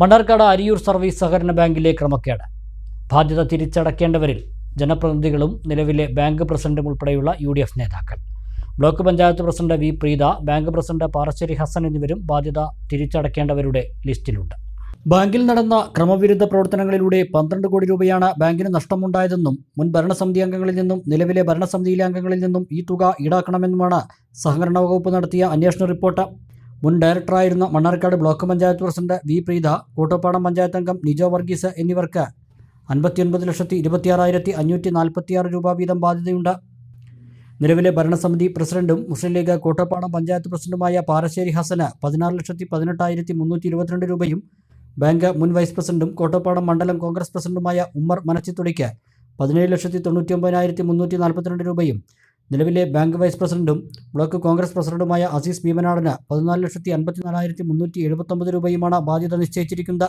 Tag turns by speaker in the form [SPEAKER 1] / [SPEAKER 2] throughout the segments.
[SPEAKER 1] Mannarkkad Ariyur service സഹകരണ ബാങ്കിലെ ക്രമക്കേട്. ബാധ്യത തിരിച്ചടക്കേണ്ടവരിൽ ജനപ്രതിനിധികളും നിലവിലെ ബാങ്ക് പ്രസിഡന്റും ഉൾപ്പെടെയുള്ള യു ഡി എഫ് നേതാക്കൾ. Block panchayat president V Preetha bank president Parassery Hasan എന്നിവരും ബാധ്യത തിരിച്ചടക്കേണ്ടവരുടെ ലിസ്റ്റിലുണ്ട്. ബാങ്കിൽ നടന്ന ക്രമവിരുദ്ധ പ്രവർത്തനങ്ങളിലൂടെ പന്ത്രണ്ട് കോടി രൂപയാണ് ബാങ്കിന് നഷ്ടമുണ്ടായതെന്നും മുൻ ഭരണസമിതി അംഗങ്ങളിൽ നിന്നും നിലവിലെ ഭരണസമിതിയിലെ അംഗങ്ങളിൽ നിന്നും ഈ തുക ഈടാക്കണമെന്നുമാണ് സഹകരണ വകുപ്പ് നടത്തിയ അന്വേഷണ റിപ്പോർട്ട്. മുൻ ഡയറക്ടറായിരുന്ന Mannarkkad block panchayat president V Preetha Koottappadam panchayat അംഗം നിജോ വർഗീസ് എന്നിവർക്ക് അൻപത്തിയൊൻപത് ലക്ഷത്തി ഇരുപത്തിയാറായിരത്തി അഞ്ഞൂറ്റി നാൽപ്പത്തിയാറ് രൂപ വീതം ബാധ്യതയുണ്ട്. നിലവിലെ ഭരണസമിതി പ്രസിഡന്റും മുസ്ലിം ലീഗ് കൂട്ടപ്പാടം പഞ്ചായത്ത് പ്രസിഡന്റുമായ പാറശ്ശേരി ഹസന് പതിനാറ് ലക്ഷത്തി പതിനെട്ടായിരത്തി മുന്നൂറ്റി ഇരുപത്തിരണ്ട് രൂപയും ബാങ്ക് മുൻ വൈസ് പ്രസിഡന്റും കോട്ടപ്പാടം മണ്ഡലം കോൺഗ്രസ് പ്രസിഡന്റുമായ ഉമ്മർ മനച്ചിത്തുടിക്ക് പതിനേഴ് ലക്ഷത്തി തൊണ്ണൂറ്റി ഒമ്പതിനായിരത്തി മുന്നൂറ്റി നാൽപ്പത്തിരണ്ട് രൂപയും നിലവിലെ ബാങ്ക് വൈസ് പ്രസിഡന്റും ബ്ലോക്ക് കോൺഗ്രസ് പ്രസിഡന്റുമായ അസീസ് ഭീമനാടിന് പതിനാല് ലക്ഷത്തി അൻപത്തിനാലായിരത്തി മുന്നൂറ്റി എഴുപത്തൊമ്പത് രൂപയുമാണ് ബാധ്യത നിശ്ചയിച്ചിരിക്കുന്നത്.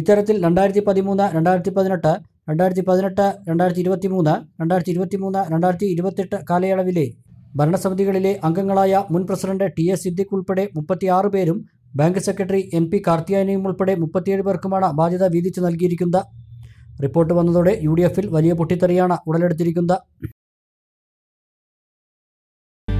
[SPEAKER 1] ഇത്തരത്തിൽ രണ്ടായിരത്തി പതിമൂന്ന് രണ്ടായിരത്തി പതിനെട്ട് രണ്ടായിരത്തി പതിനെട്ട് രണ്ടായിരത്തി ഇരുപത്തി മൂന്ന് രണ്ടായിരത്തി ഇരുപത്തി മൂന്ന് രണ്ടായിരത്തി ഇരുപത്തെട്ട് കാലയളവിലെ ഭരണസമിതികളിലെ അംഗങ്ങളായ മുൻ പ്രസിഡന്റ് ടി എസ് സിദ്ദിഖ് ഉൾപ്പെടെ മുപ്പത്തിയാറ് പേരും ബാങ്ക് സെക്രട്ടറി എം പി കാർത്തിയാനിയും ഉൾപ്പെടെ മുപ്പത്തിയേഴ് പേർക്കുമാണ് ബാധ്യത വീതിച്ചു നൽകിയിരിക്കുന്നത്. റിപ്പോർട്ട് വന്നതോടെ യു ഡി എഫിൽ വലിയ പൊട്ടിത്തെറിയാണ് ഉടലെടുത്തിരിക്കുന്നത്.